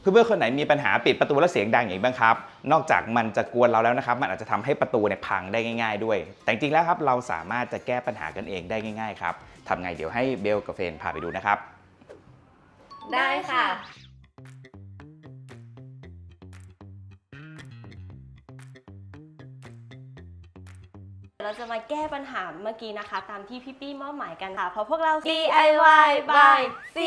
เพื่อนๆคนไหนมีปัญหาปิดประตูแล้วเสียงดังอย่างนี้บ้างครับ นอกจากมันจะกวนเราแล้วนะครับ มันอาจจะทำให้ประตูเนี่ยพังได้ง่าย ๆ ด้วย แต่จริงๆแล้วครับเราสามารถจะแก้ปัญหากันเองได้ง่าย ๆ ครับทำไงเดี๋ยวให้เบลกับเฟรนพาไปดูนะครับ ได้ค่ะเราจะมาแก้ปัญหาเมื่อกี้นะคะ ตามที่พี่ปี้มอบหมายกันค่ะ เพราะพวกเรา DIY by C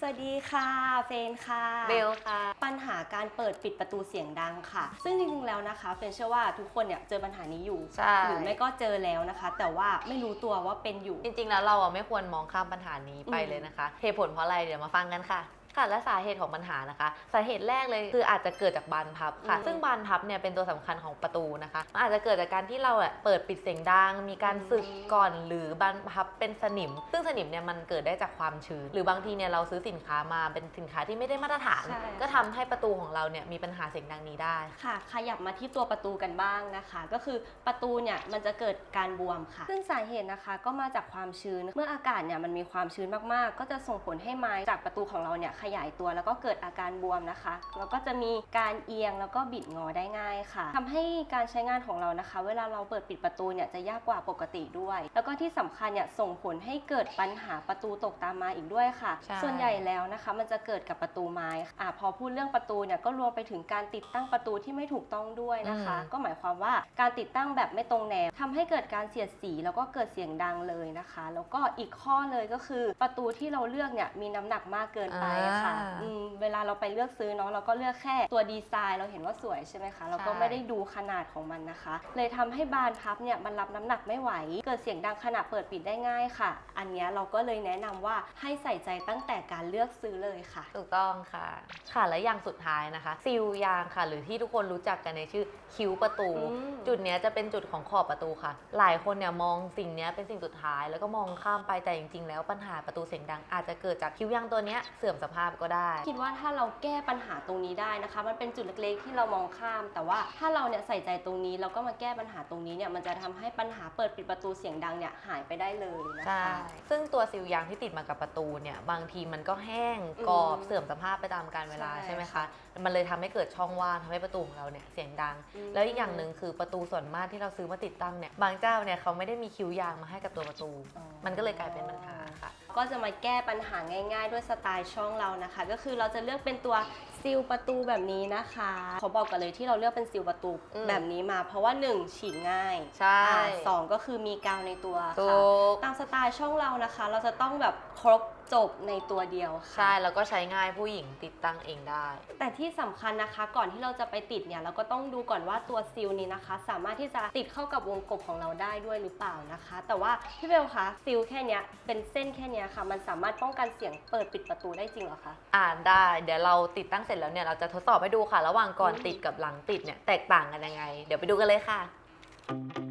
สวัสดีค่ะ เฟรนค่ะ เบลค่ะ ปัญหาการเปิดปิดประตูเสียงดังค่ะ ซึ่งจริงๆ แล้วนะคะ เฟรนเชื่อว่าทุกคนเนี่ยเจอปัญหานี้อยู่ใช่ หรือไม่ก็เจอแล้วนะคะ แต่ว่าไม่รู้ตัวว่าเป็นอยู่ จริงๆ แล้วเราอะไม่ควรมองข้ามปัญหานี้ไปอืม เลยนะคะ เหตุผลเพราะอะไรเดี๋ยวมาฟังกันค่ะ ค่ะและสาเหตุของปัญหานะคะ สาเหตุแรกเลยคืออาจจะเกิดจากบานพับค่ะอืมซึ่งบานพับเนี่ยเป็นตัวสำคัญของประตูนะคะมันอาจจะเกิดจากการที่เราอะเปิดปิดเสียงดัง มีการสึกก่อนหรือบานพับเป็นสนิม ซึ่งสนิมเนี่ยมันเกิดได้จากความชื้น หรือบางทีเนี่ยเราซื้อสินค้ามาเป็นสินค้าที่ไม่ได้มาตรฐานใช่ก็ทำให้ประตูของเราเนี่ยมีปัญหาเสียงดังนี้ได้ค่ะ ขยับมาที่ตัวประตูกันบ้างนะคะ ก็คือประตูเนี่ยมันจะเกิดการบวมค่ะ ซึ่งสาเหตุนะคะก็มาจากความชื้น เมื่ออากาศเนี่ยมันมีความชื้นมากๆ ก็จะส่งผลให้ไม้จากประตูของเราเนี่ยขยายตัวแล้วก็เกิดอาการบวมนะคะแล้วก็จะมีการเอียงแล้วก็บิดงอได้ง่ายค่ะทำให้การใช้งานของเรานะคะ เวลาเราเปิดปิดประตูเนี่ยจะยากกว่าปกติด้วย แล้วก็ที่สำคัญเนี่ยส่งผลให้เกิดปัญหาประตูตกตามมาอีกด้วยค่ะใช่ส่วนใหญ่แล้วนะคะ มันจะเกิดกับประตูไม้อะพอพูดเรื่องประตูเนี่ยก็รวมไปถึงการติดตั้งประตูที่ไม่ถูกต้องด้วยนะคะอืมก็หมายความว่าการติดตั้งแบบไม่ตรงแนวทำให้เกิดการเสียดสีแล้วก็เกิดเสียงดังเลยนะคะ แล้วก็อีกข้อเลยก็คือประตูที่เราเลือกเนี่ยมีน้ำหนักมากเกินไปค่ะอ่าอืมเวลาเราไปเลือกซื้อเนาะเราก็เลือกแค่ตัวดีไซน์เราเห็นว่าสวยใช่ไหมคะ เราก็ใช่ไม่ได้ดูขนาดของมันนะคะ เลยทำให้บานพับเนี่ยมันรับน้ำหนักไม่ไหว เกิดเสียงดังขณะเปิดปิดได้ง่ายค่ะ อันเนี้ยเราก็เลยแนะนำว่าให้ใส่ใจตั้งแต่การเลือกซื้อเลยค่ะ ถูกต้องค่ะ ค่ะและอย่างสุดท้ายนะคะซิลยางค่ะ หรือที่ทุกคนรู้จักกันในชื่อคิ้วประตูอืมจุดเนี้ยจะเป็นจุดของขอบประตูค่ะ หลายคนเนี่ยมองสิ่งเนี้ยเป็นสิ่งสุดท้าย แล้วก็มองข้ามไปแต่จริง ๆ แล้วปัญหาประตูเสียงดังอาจจะเกิดจากคิ้วยางตัวเนี้ยเสื่อมสภาพก็ได้ คิดว่าถ้าเราแก้ปัญหาตรงนี้ได้นะคะ มันเป็นจุดเล็กๆ ที่เรามองข้าม แต่ว่าถ้าเราเนี่ยใส่ใจตรงนี้แล้วก็มาแก้ปัญหาตรงนี้เนี่ยมันจะทำให้ปัญหาเปิดปิดประตูเสียงดังเนี่ยหายไปได้เลยนะใช่คะซึ่งตัวซิลยางที่ติดมากับประตูเนี่ยบางทีมันก็แห้งกรอบอืมเสื่อมสภาพไปตามกาลเวลาใช่ใช่ไหมคะมันเลยทำให้เกิดช่องว่างทำให้ประตูของเราเนี่ยเสียงดังอืมแล้วอีกอย่างหนึ่งคือประตูส่วนมากที่เราซื้อมาติดตั้งเนี่ยบางเจ้าเนี่ยเขาไม่ได้มีคิ้วยางมาให้กับตัวประตูอ๋อมันก็เลยกลายเป็นปัญหาค่ะ ก็จะมาแก้ปัญหาง่าย ๆ ด้วยสไตล์ช่องเรานะคะ ก็คือเราจะเลือกเป็นตัวซิลประตูแบบนี้นะคะขอบอกกันเลยที่เราเลือกเป็นซิลประตูอืมแบบนี้มา เพราะว่า 1 ฉีกง่ายใช่อ่าสองก็คือมีกาวในตัวถูค่ะก ตามสไตล์ช่องเรานะคะ เราจะต้องแบบครบ จบในตัวเดียวค่ะ ใช่แล้วก็ใช้ง่ายผู้หญิงติดตั้งเองได้ แต่ที่สำคัญนะคะก่อนที่เราจะไปติดเนี่ยเราก็ต้องดูก่อนว่าตัวซิลนี้นะคะ สามารถที่จะติดเข้ากับวงกบของเราได้ด้วยหรือเปล่านะคะ แต่ว่าพี่เบลคะซิลแค่เนี้ยเป็นเส้นแค่เนี้ยค่ะ มันสามารถป้องกันเสียงเปิดปิดประตูได้จริงเหรอคะ อ่านได้ เดี๋ยวเราติดตั้งเสร็จแล้วเนี่ยเราจะทดสอบให้ดูค่ะ ระหว่างก่อนอืมติดกับหลังติดเนี่ยแตกต่างกันยังไง เดี๋ยวไปดูกันเลยค่ะ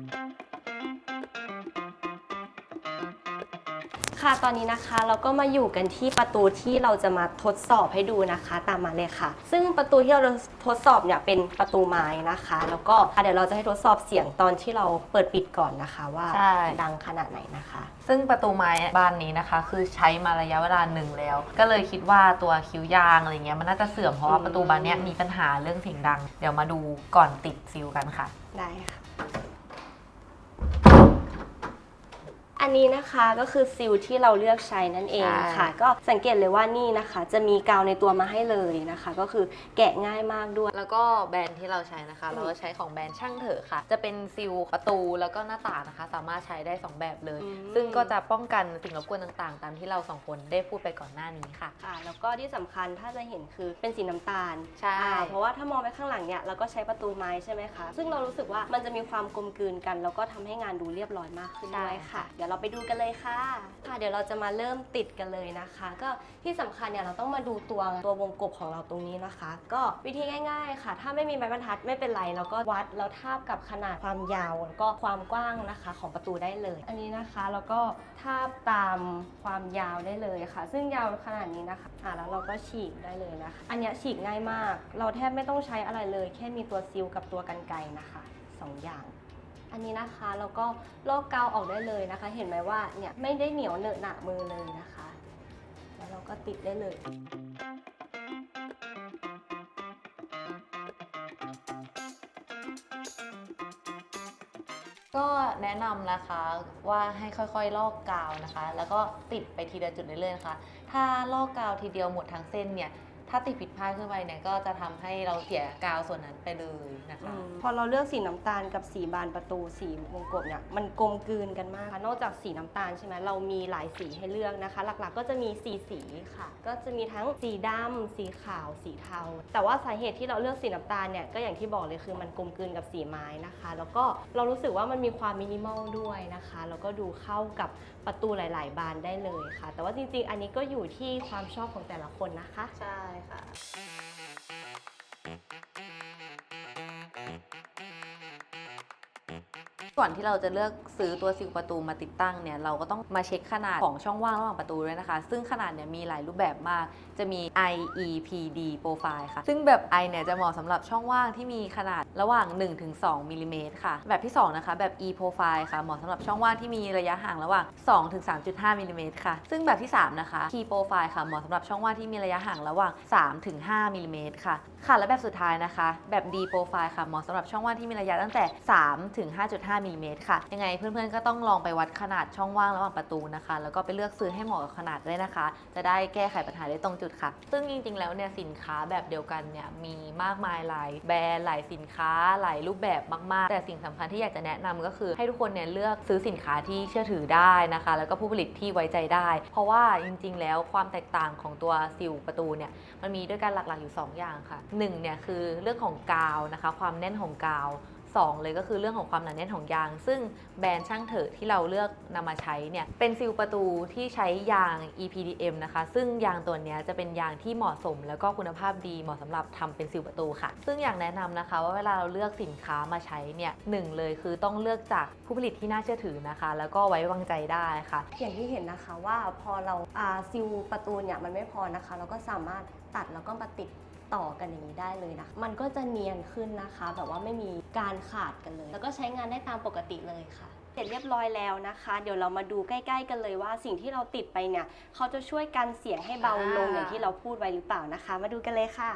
ค่ะตอนนี้นะคะเราก็มาอยู่กันที่ประตูที่เราจะมาทดสอบให้ดูนะคะ ตามมาเลยค่ะ ซึ่งประตูที่เราทดสอบเนี่ยเป็นประตูไม้นะคะ แล้วก็เดี๋ยวเราจะให้ทดสอบเสียงตอนที่เราเปิดปิดก่อนนะคะว่าใช่ ดังขนาดไหนนะคะ ซึ่งประตูไม้บ้านนี้นะคะ คือใช้มาระยะเวลาหนึ่งแล้ว ก็เลยคิดว่าตัวคิ้วยางอะไรเงี้ยมันน่าจะเสื่อมเพราะว่าอืมประตูบานเนี้ยมีปัญหาเรื่องเสียงดัง เดี๋ยวมาดูก่อนติดซิลกันค่ะ ได้ค่ะ อันนี้นะคะก็คือซิลที่เราเลือกใช้นั่นเองใช่ค่ะ ก็สังเกตเลยว่านี่นะคะ จะมีกาวในตัวมาให้เลยนะคะ ก็คือแกะง่ายมากด้วย แล้วก็แบรนด์ที่เราใช้นะคะอืมเราก็ใช้ของแบรนด์ช่างเถอะค่ะ จะเป็นซิลประตูแล้วก็หน้าต่างนะคะ สามารถใช้ได้สองแบบเลยอืมซึ่งก็จะป้องกันสิ่งรบกวนต่างๆ ตามที่เราสองคนได้พูดไปก่อนหน้านี้ค่ะค่ะ แล้วก็ที่สำคัญถ้าจะเห็นคือเป็นสีน้ำตาลใช่อ่าเพราะว่าถ้ามองไปข้างหลังเนี่ยเราก็ใช้ประตูไม้ใช่ไหมคะซึ่งเรารู้สึกว่ามันจะมีความกลมกลืนกัน แล้วก็ทำให้งานดูเรียบร้อยมากขึ้นด้วยค่ะเดี๋ยวเราไปดูกันเลยค่ะ ค่ะ เดี๋ยวเราจะมาเริ่มติดกันเลยนะคะ ก็ที่สำคัญเนี่ยเราต้องมาดูตัวตัววงกบของเราตรงนี้นะคะ ก็วิธีง่าย ๆ ค่ะ ถ้าไม่มีไม้บรรทัดไม่เป็นไรเราก็วัดแล้วทาบกับขนาดความยาวแล้วก็ความกว้างนะคะของประตูได้เลย อันนี้นะคะแล้วก็ทาบตามความยาวได้เลยค่ะ ซึ่งยาวขนาดนี้นะคะอ่าแล้วเราก็ฉีกได้เลยนะคะ อันนี้ฉีกง่ายมาก เราแทบไม่ต้องใช้อะไรเลย แค่มีตัวซิลกับตัวกันไกนะคะสองอย่าง อันนี้นะคะแล้วก็ลอกกาวออกได้เลยนะคะ เห็นไหมว่าเนี่ยไม่ได้เหนียวเหนอะหนะมือเลยนะคะ แล้วเราก็ติดได้เลยก็แนะนำนะคะว่าให้ค่อยๆ ลอกกาวนะคะ แล้วก็ติดไปทีละจุดเรื่อยๆนะคะถ้าลอกกาวทีเดียวหมดทั้งเส้นเนี่ย ถ้าติดผิดพลาดขึ้นไปเนี่ยก็จะทำให้เราเสียกาวส่วนนั้นไปเลยนะคะ พอเราเลือกสีน้ำตาลกับสีบานประตูสีวงกบเนี่ยมันกลมกลืนกันมากค่ะนอกจากสีน้ำตาลใช่ไหมเรามีหลายสีให้เลือกนะคะ หลักๆ ก็จะมีสีสีค่ะ ก็จะมีทั้งสีดำสีขาวสีเทา แต่ว่าสาเหตุที่เราเลือกสีน้ำตาลเนี่ยก็อย่างที่บอกเลยคือมันกลมกลืนกับสีไม้นะคะ แล้วก็เรารู้สึกว่ามันมีความมินิมอลด้วยนะคะแล้วก็ดูเข้ากับประตูหลาย ๆ บานได้เลยค่ะ แต่ว่าจริงๆ อันนี้ก็อยู่ที่ความชอบของแต่ละคนนะคะ ใช่ค่ะ ก่อนที่เราจะเลือกซื้อตัวซิลประตูมาติดตั้งเนี่ยเราก็ต้องมาเช็คขนาดของช่องว่างระหว่างประตูด้วยนะคะ ซึ่งขนาดเนี่ยมีหลายรูปแบบมาก จะมี IEPD profile ค่ะ ซึ่งแบบ I เนี่ยจะเหมาะสำหรับช่องว่างที่มีขนาดระหว่าง 1-2มิลิเมตรค่ะ แบบที่ 2 นะคะ แบบ E profile ค่ะ เหมาะสำหรับช่องว่างที่มีระยะห่างระหว่าง 2-3.5มิลิเมตรค่ะ ซึ่งแบบที่ 3 นะคะ P profile ค่ะ เหมาะสำหรับช่องว่างที่มีระยะห่างระหว่าง 3-5มิลิเมตรค่ะ ค่ะ และแบบสุดท้ายนะคะ แบบ D profile ค่ะ เหมาะสำหรับช่องว่างที่มีระยะตั้งแต่ 3-5.5 1 เมตรค่ะ ยังไงเพื่อนๆก็ต้องลองไปวัดขนาดช่องว่างระหว่างประตูนะคะ แล้วก็ไปเลือกซื้อให้เหมาะกับขนาดด้ยนะคะ จะได้แก้ไขปัญหาได้ตรงจุดค่ะ ซึ่งจริงๆ แล้วเนี่ยสินค้าแบบเดียวกันเนี่ยมีมากมายหลายแบรนด์หลายสินค้าหลายรูปแบบมากๆ แต่สิ่งสำคัญที่อยากจะแนะนำก็คือ ให้ทุกคนเนี่ยเลือกซื้อสินค้าที่เชื่อถือได้นะคะ แล้วก็ผู้ผลิตที่ไว้ใจได้ เพราะว่าจริง ๆ แล้วความแตกต่างของตัวซิลประตูเนี่ยมันมีด้วยกันหลักๆอยู่ 2 อย่างค่ะ1เนี่ยคือเรื่องของกาวนะคะ ความแน่นของกาว 2 เลยก็คือเรื่องของความหนาแน่นของยาง ซึ่งแบรนด์ช่างเถอะที่เราเลือกนำมาใช้เนี่ยเป็นซิลประตูที่ใช้ยาง EPDM นะคะ ซึ่งยางตัวนี้จะเป็นยางที่เหมาะสม แล้วก็คุณภาพดีเหมาะสำหรับทำเป็นซิลประตูค่ะ ซึ่งอยากแนะนำนะคะว่าเวลาเราเลือกสินค้ามาใช้เนี่ยหนึ่งเลยคือต้องเลือกจากผู้ผลิตที่น่าเชื่อถือนะคะ แล้วก็ไว้วางใจได้ค่ะ อย่างที่เห็นนะคะว่าพอเราอ่าซิลประตูเนี่ยมันไม่พอนะคะ เราก็สามารถตัดแล้วก็มาติด ต่อกันอย่างนี้ได้เลยนะ มันก็จะเนียนขึ้นนะคะ แบบว่าไม่มีการขาดกันเลย แล้วก็ใช้งานได้ตามปกติเลยค่ะเสร็จเรียบร้อยแล้วนะคะ เดี๋ยวเรามาดูใกล้ ๆ กันเลยว่าสิ่งที่เราติดไปเนี่ย เขาจะช่วยกันเสียงให้เบาลงอ่าอย่างที่เราพูดไว้หรือเปล่านะคะ มาดูกันเลยค่ะ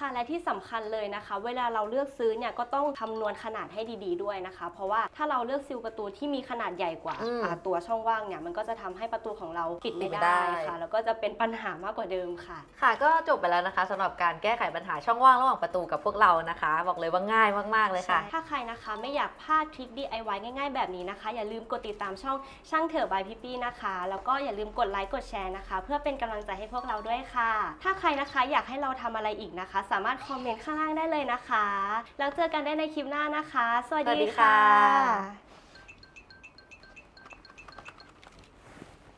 ค่ะและที่สำคัญเลยนะคะ เวลาเราเลือกซื้อเนี่ยก็ต้องคำนวณขนาดให้ดีๆด้วยนะคะ เพราะว่าถ้าเราเลือกซิลประตูที่มีขนาดใหญ่กว่าอืมอ่าตัวช่องว่างเนี่ยมันก็จะทำให้ประตูของเราปิดไม่ปิดไม่ได้ได้ค่ะ แล้วก็จะเป็นปัญหามากกว่าเดิมค่ะ ค่ะก็จบไปแล้วนะคะสำหรับการแก้ไขปัญหาช่องว่างระหว่างประตูกับพวกเรานะคะ บอกเลยว่าง่ายมากๆเลยค่ะ ถ้าใครนะคะไม่อยากพลาดทริค DIY ง่ายๆ แบบนี้นะคะ อย่าลืมกดติดตามช่องช่างเถอะบายพี่ปี้นะคะ แล้วก็อย่าลืมกดไลค์กดแชร์นะคะ เพื่อเป็นกำลังใจให้พวกเราด้วยค่ะ ถ้าใครนะคะอยากให้เราทำอะไรอีกนะคะสามารถคอมเมนต์ข้างล่างได้เลยนะคะ แล้วเจอกันได้ในคลิปหน้านะคะ สวัสดีค่ะ